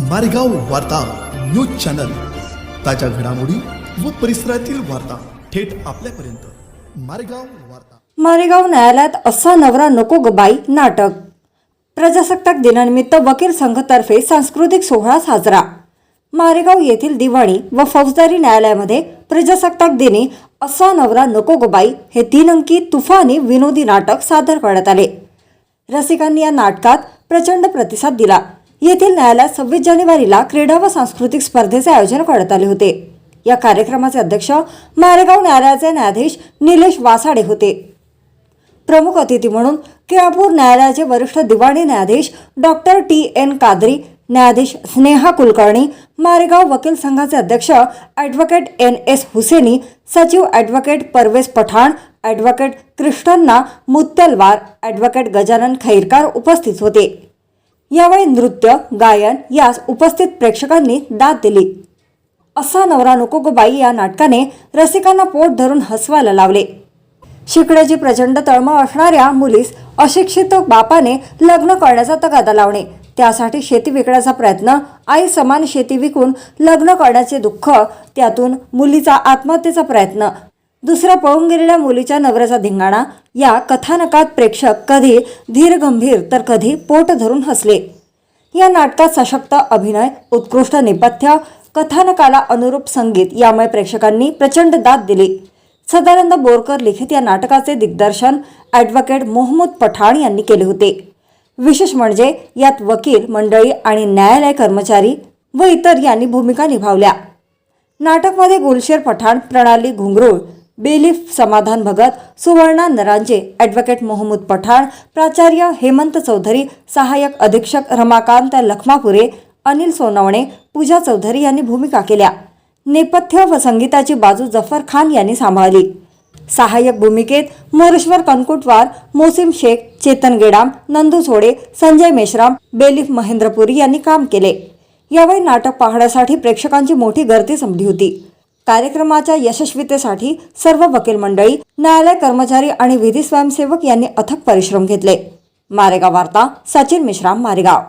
मारेगाव वार्ता news channel. ताज्या घडामोडी व परिसरातील वार्ता थेट आपल्यापर्यंत. मारेगाव वार्ता. मारेगाव न्यायालयात असा नवरा नको ग बाई नाटक. प्रजासत्ताक दिनानिमित्त वकील संघतर्फे सांस्कृतिक सोहळा साजरा. मारेगाव येथील दिवाणी व फौजदारी न्यायालयामध्ये प्रजासत्ताक दिनी असा नवरा नको ग बाई हे तीन अंकी तुफानी विनोदी नाटक सादर करण्यात आले. रसिकांनी या नाटकात प्रचंड प्रतिसाद दिला. येथील न्यायालयात सव्वीस जानेवारीला क्रीडा व सांस्कृतिक स्पर्धेचे आयोजन करण्यात आले होते. या कार्यक्रमाचे अध्यक्ष मारेगाव न्यायालयाचे न्यायाधीश निलेश वासाडे होते. प्रमुख अतिथी म्हणून केळापूर न्यायालयाचे वरिष्ठ दिवाणी न्यायाधीश डॉक्टर टी एन कादरी न्यायाधीश स्नेहा कुलकर्णी मारेगाव वकील संघाचे अध्यक्ष ॲडव्होकेट एन एस हुसेनी सचिव advocate Parvez Pathan advocate Krishnanna Muttalwar advocate Gajanan Khairkar उपस्थित होते. यावेळी नृत्य गायन यास उपस्थित प्रेक्षकांनी दाद दिली. असा नवरा नको गो बाई या नाटकाने रसिकांना पोट धरून हसवायला लावले. शिकण्याची प्रचंड तळमळ असणाऱ्या मुलीस अशिक्षित बापाने लग्न करण्याचा तगादा लावणे. त्यासाठी शेती विकण्याचा प्रयत्न आई समान शेती विकून लग्न करण्याचे दुःख त्यातून मुलीचा आत्महत्येचा प्रयत्न दुसरा पळून गेलेल्या मुलीच्या नवऱ्याचा धिंगाणा. या कथानकात प्रेक्षक कधी धीर गंभीर तर कधी पोट धरून हसले. या नाटकात सशक्त अभिनय उत्कृष्ट नेपथ्य कथानकाला अनुरूप संगीत यामुळे प्रेक्षकांनी प्रचंड दाद दिली. सदानंद बोरकर लिखित या नाटकाचे दिग्दर्शन ॲडव्होकेट मोहम्मद पठाण यांनी केले होते. विशेष म्हणजे यात वकील मंडळी आणि न्यायालय कर्मचारी व इतर यांनी भूमिका निभावल्या. नाटकमध्ये गुलशेर पठाण प्रणाली घुंगरूळ बेलिफ समाधान भगत सुवर्णा नरांजे ॲडव्होकेट मोहम्मद पठाण प्राचार्य हेमंत चौधरी सहाय्यक अधीक्षक रमाकांत लखमापुरे अनिल सोनवणे पूजा चौधरी यांनी भूमिका केल्या. नेपथ्य व संगीताची बाजू जफर खान यांनी सांभाळली. सहाय्यक भूमिकेत मोरेश्वर कनकुटवार मोसिम शेख चेतन गेडाम नंदू सोडे संजय मेश्राम बेलिफ महेंद्रपुरी यांनी काम केले. यावेळी नाटक पाहण्यासाठी प्रेक्षकांची मोठी गर्दी जमली होती. कार्यक्रमाच्या यशस्वीतेसाठी सर्व वकील मंडळी न्यायालय कर्मचारी आणि विधी स्वयंसेवक यांनी अथक परिश्रम घेतले. मारेगाव वार्ता सचिन मिश्राम मारेगाव.